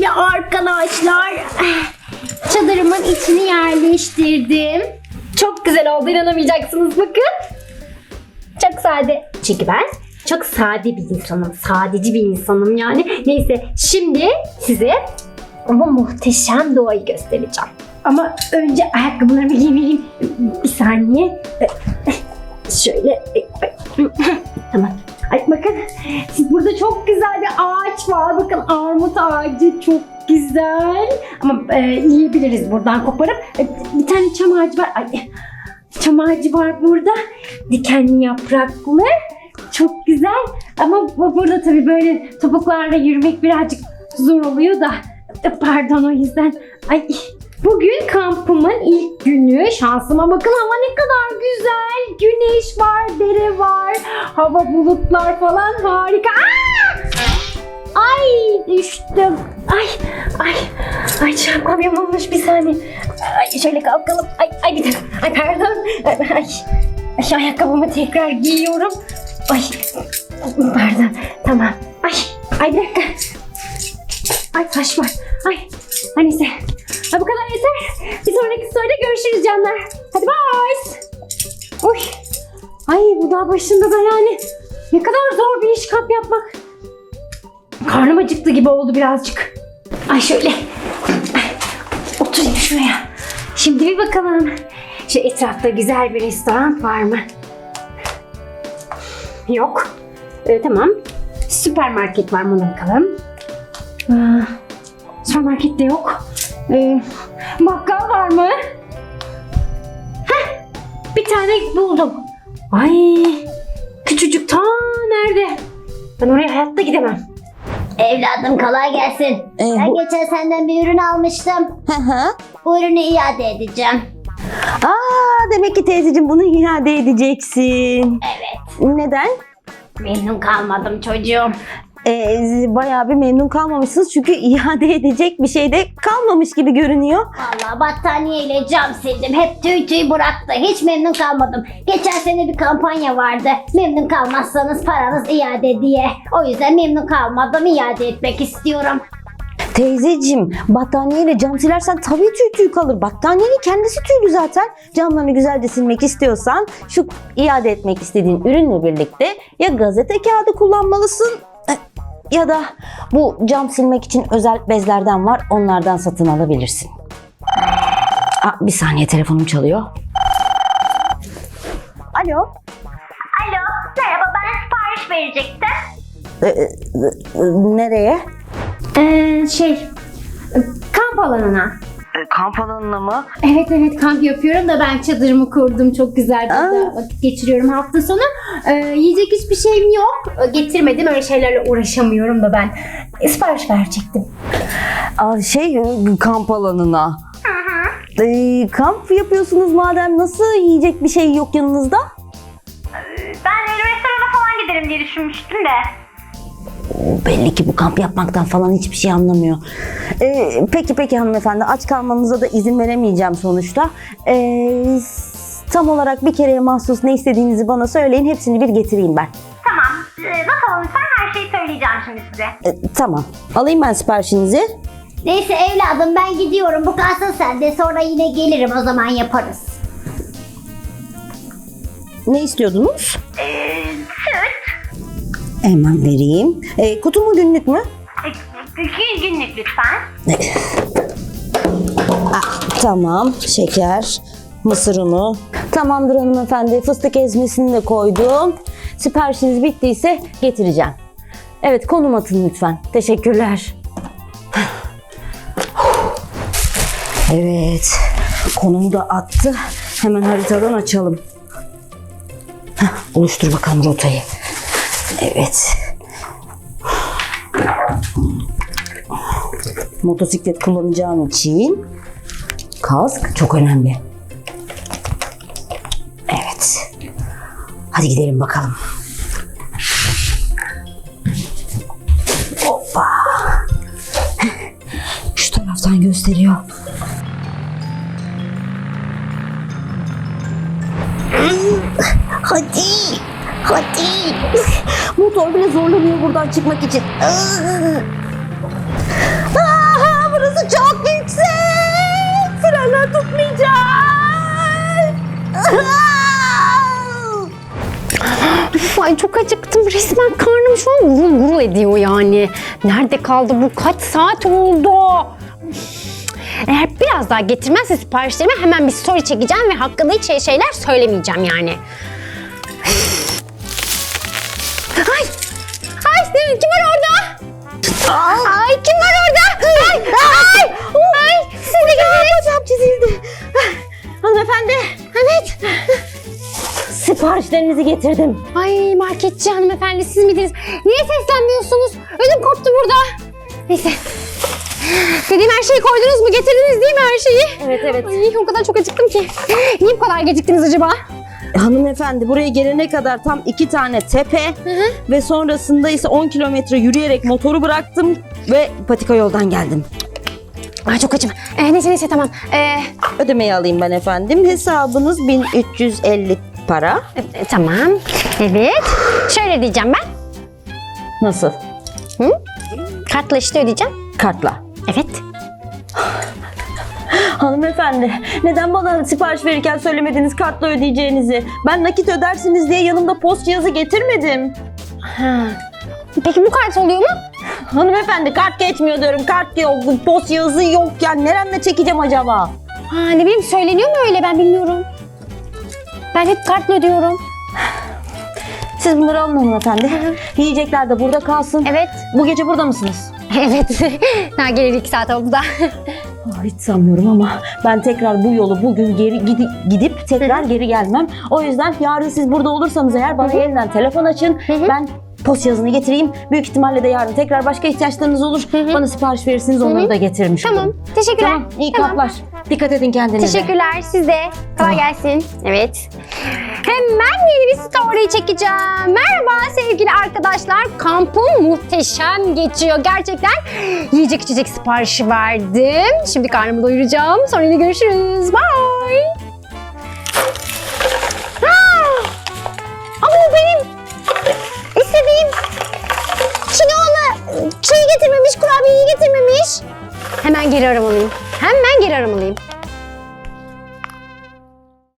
Şimdi arkadaşlar çadırımın içini yerleştirdim. Çok güzel oldu inanamayacaksınız bakın. Çok sade. Çünkü ben çok sade bir insanım. Sadeci bir insanım yani. Neyse şimdi size ama muhteşem doğayı göstereceğim. Ama önce ayakkabılarımı giymeliyim. Bir saniye. Şöyle. Tamam. Ay bakın çok güzel bir ağaç var. Bakın armut ağacı çok güzel. Ama e, yiyebiliriz buradan koparıp. E, bir tane çam ağacı var. Ay, çam ağacı var burada. Dikenli yapraklı. Çok güzel. Ama bu- burada tabii böyle topuklarla yürümek birazcık zor oluyor da. Pardon o yüzden. Ay Bugün kampımın ilk günü. Şansıma bakın hava ne kadar güzel. Güneş var, dere var, hava bulutlar falan harika. Aa! Ay düştüm. Ay ay ay çarpmam yamulmuş bir saniye. Ay şöyle kalkalım. Ay ay bir dakika. Ay pardon. Ay, ay, ay ayakkabımı tekrar giyiyorum. Ay pardon. Tamam. Ay ay bir dakika. Ay var. Ay. Ay neyse. Ha, bu kadar yeter. Bir sonraki soruda görüşürüz canlar. Hadi bye. Uy. Ay bu dağ başında da yani ne kadar zor bir iş kamp yapmak. Karnım acıktı gibi oldu birazcık. Ay şöyle. Ay, Oturayım şuraya. Şimdi bir bakalım. Şu etrafta güzel bir restoran var mı? Yok. Ee, tamam. Süpermarket var mı ona bakalım. Aa, süpermarkette yok. Ee, bakkal var mı? Heh, bir tane buldum. Ay, küçücük ta nerede? Ben oraya hayatta gidemem. Evladım kolay gelsin. Ee, ben bu- geçen senden bir ürün almıştım. Hı hı. Bu ürünü iade edeceğim. Aa, demek ki teyzeciğim bunu iade edeceksin. Evet. Neden? Memnun kalmadım çocuğum. Ee, bayağı bir memnun kalmamışsınız çünkü iade edecek bir şey de kalmamış gibi görünüyor. Vallahi battaniyeyle cam sildim. Hep tüy tüy bıraktı. Hiç memnun kalmadım. Geçen sene bir kampanya vardı. Memnun kalmazsanız paranız iade diye. O yüzden memnun kalmadım. iade etmek istiyorum. Teyzeciğim battaniyeyle cam silersen tabii tüy tüy kalır. Battaniyenin kendisi tüylü zaten. Camlarını güzelce silmek istiyorsan şu iade etmek istediğin ürünle birlikte ya gazete kağıdı kullanmalısın ya da bu cam silmek için özel bezlerden var onlardan satın alabilirsin. Aa, bir saniye telefonum çalıyor. Alo. Alo. Merhaba ben sipariş verecektim. Ee, e, e, nereye? Ee, şey, kamp alanına. Kamp alanına mı? Evet evet kamp yapıyorum da ben çadırımı kurdum. Çok güzel burada vakit geçiriyorum hafta sonu. Ee, yiyecek hiçbir şeyim yok. Ee, Getirmedim öyle şeylerle uğraşamıyorum da ben. E, Sipariş verecektim. Aa, şey e, kamp alanına. Ee, kamp yapıyorsunuz madem nasıl yiyecek bir şey yok yanınızda? Ben restorana falan giderim diye düşünmüştüm de. Belli ki bu kamp yapmaktan falan hiçbir şey anlamıyor. Ee, peki peki hanımefendi aç kalmanıza da izin veremeyeceğim sonuçta. S- tam olarak bir kereye mahsus ne istediğinizi bana söyleyin hepsini bir getireyim ben. Tamam. Ee, alın lütfen her şeyi söyleyeceğim şimdi size. Ee, tamam alayım ben siparişinizi. Neyse evladım ben gidiyorum. Bu kalsın sende. Sonra yine gelirim. O zaman yaparız. Ne istiyordunuz? Ee, süt. Hemen vereyim. Ee, kutu mu günlük mü? e, 200 günlük lütfen. Ah, tamam. Şeker, mısır unu. Tamamdır hanımefendi. Fıstık ezmesini de koydum. Siparişiniz bittiyse getireceğim. Evet konum atın lütfen. Teşekkürler. Evet. Konumu da attı. Hemen haritadan açalım. Heh, oluştur bakalım rotayı. Evet. Motosiklet kullanacağım için Kask çok önemli. Evet. Hadi gidelim bakalım. Hoppa. Şu taraftan gösteriyor. Hadi. Hadi. Motor bile zorlanıyor buradan çıkmak için. Ah! burası çok yüksek. Frenler tutmayacak. Ay çok acıktım. Resmen karnım şu an gurul gurul ediyor yani. Nerede kaldı bu? Kaç saat oldu? Eğer biraz daha getirmezse siparişlerimi hemen bir story çekeceğim ve hakkında hiç şey şeyler söylemeyeceğim yani. Ay! Ay kim var orada? Ay kim var orada? Ay! Ay! Ay! Siz de geldiniz. Bacağım çizildi. Hanımefendi. Evet. Siparişlerinizi getirdim. Ay marketçi hanımefendi siz miydiniz? Niye seslenmiyorsunuz? Ödüm koptu burada. Neyse. Dediğim her şeyi koydunuz mu? Getirdiniz değil mi her şeyi? Evet evet. Ay o kadar çok acıktım ki. Niye bu kadar geciktiniz acaba? Hanımefendi buraya gelene kadar tam iki tane tepe ve sonrasında ise 10 kilometre yürüyerek motoru bıraktım ve patika yoldan geldim. Ay çok acım. Ee, neyse neyse tamam. Ee, Ödemeyi alayım ben efendim. Hesabınız 1350 para. e, tamam. Evet. Şöyle diyeceğim ben. Nasıl? Kartla işte ödeyeceğim. Kartla. Evet. Hanımefendi neden bana sipariş verirken söylemediniz kartla ödeyeceğinizi? Ben nakit ödersiniz diye yanımda post cihazı getirmedim. Ha. Peki bu kart oluyor mu? Hanımefendi kart geçmiyor diyorum. Kart yok, post cihazı yok. Yani neremle çekeceğim acaba? Ha, ne bileyim söyleniyor mu öyle ben bilmiyorum. Ben hep kartla ödüyorum. Siz bunları alın hanımefendi. Yiyecekler de burada kalsın. Evet. Bu gece burada mısınız? Evet. Daha geleli iki saat oldu da. Aa, hiç sanmıyorum ama ben tekrar bu yolu bugün geri gidi- gidip tekrar geri gelmem. O yüzden yarın siz burada olursanız eğer bana yeniden telefon açın. Ben post yazını getireyim. Büyük ihtimalle de yarın tekrar başka ihtiyaçlarınız olur. Bana sipariş verirsiniz onları da getirmiş Tamam. olurum. Teşekkürler. Tamam. iyi Tamam. kaplar. Dikkat edin kendinize. Teşekkürler. Siz de. Kolay gelsin. Evet. Hemen yeni bir story çekeceğim. Merhaba sevgili arkadaşlar. Kampım muhteşem geçiyor. Gerçekten yiyecek içecek siparişi verdim. Şimdi karnımı doyuracağım. Sonra yine görüşürüz. Bye. Ah! Ama benim istediğim Çinoğlu şeyi getirmemiş, kurabiyeyi getirmemiş. Hemen geri aramalıyım. Hemen geri aramalıyım.